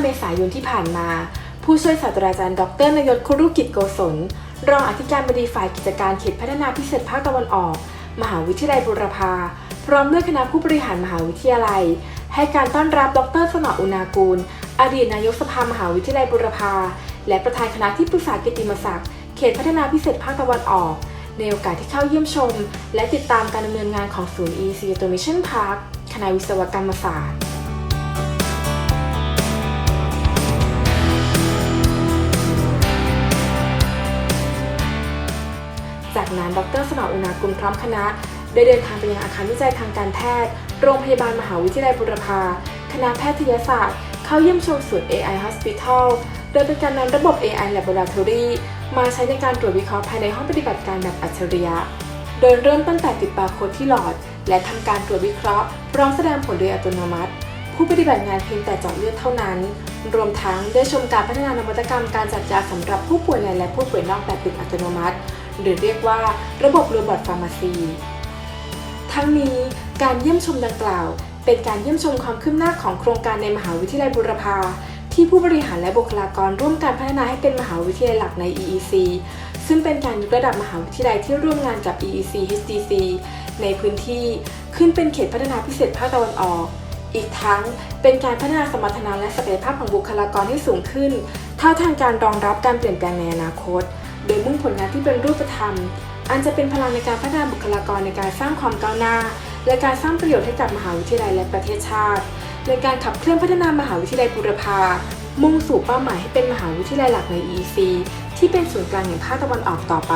5 เมษายนที่ผ่านมา ผู้ช่วยศาสตราจารย์ ดรนยศครุกิจโกศล รองอธิการบดีฝ่ายกิจการเขตพัฒนาพิเศษภาคตะวันออก มหาวิทยาลัยบุรพา พร้อมด้วยคณะผู้บริหารมหาวิทยาลัย ให้การต้อนรับดรสนออุณากูล อดีตนายกสภามหาวิทยาลัยบุรพา และประธานคณะที่ปรึกษากิตติมศักดิ์ เขตพัฒนาพิเศษภาคตะวันออก ในโอกาสที่เข้าเยี่ยมชม และติดตามการดำเนินงานของศูนย์ EC Automation Park คณะวิศวกรรมศาสตร์ จากนั้นดรสนออุณากุลพร้อมคณะ ได้เดินทางไปยังอาคารวิจัยทางการแพทย์ โรงพยาบาลมหาวิทยาลัยบุรพาคณะแพทยศาสตร์ เข้าเยี่ยมชมศูนย์ AI Hospital โดยเป็นการนำระบบ AI Laboratory มาใช้ในการตรวจวิเคราะห์ภายในห้องปฏิบัติการแบบอัจฉริยะ โดยเริ่มตั้งแต่ติดบาร์โค้ดที่หลอด และทำการตรวจวิเคราะห์พร้อมแสดงผลโดยอัตโนมัติ ผู้ปฏิบัติงานเพียงแต่เจาะเลือดเท่านั้น รวมทั้งได้ชมการพัฒนานวัตกรรมการจัดยาสำหรับผู้ป่วยในและผู้ป่วยนอกแบบปิดอัตโนมัติ หรือเรียกว่าระบบโรบอทฟาร์มาซี ทั้งนี้การเยี่ยมชมดังกล่าว เป็นการเยี่ยมชมความคืบหน้าของโครงการในมหาวิทยาลัยบุรพาที่ผู้บริหารและบุคลากรร่วมการพัฒนาให้เป็นมหาวิทยาลัยหลักใน EEC ซึ่งเป็นการยกระดับมหาวิทยาลัยที่ร่วมงานกับ EEC HDC ในพื้นที่ขึ้นเป็นเขตพัฒนาพิเศษภาคตะวันออก อีกทั้งเป็นการพัฒนาสมรรถนะและศักยภาพของบุคลากรให้สูงขึ้น เท่าทางการรองรับการเปลี่ยนแปลงในอนาคต โดยมุ่งผลงานที่เป็นรูปธรรม อันจะเป็นพลังในการพัฒนาบุคลากรในการสร้างความก้าวหน้า และการสร้างประโยชน์ให้กับมหาวิทยาลัยและประเทศชาติ ในการขับเคลื่อนพัฒนามหาวิทยาลัยบุรพา มุ่งสู่เป้าหมายให้เป็นมหาวิทยาลัยหลักใน EEC ที่เป็นศูนย์กลางแห่งภาคตะวันออกต่อไป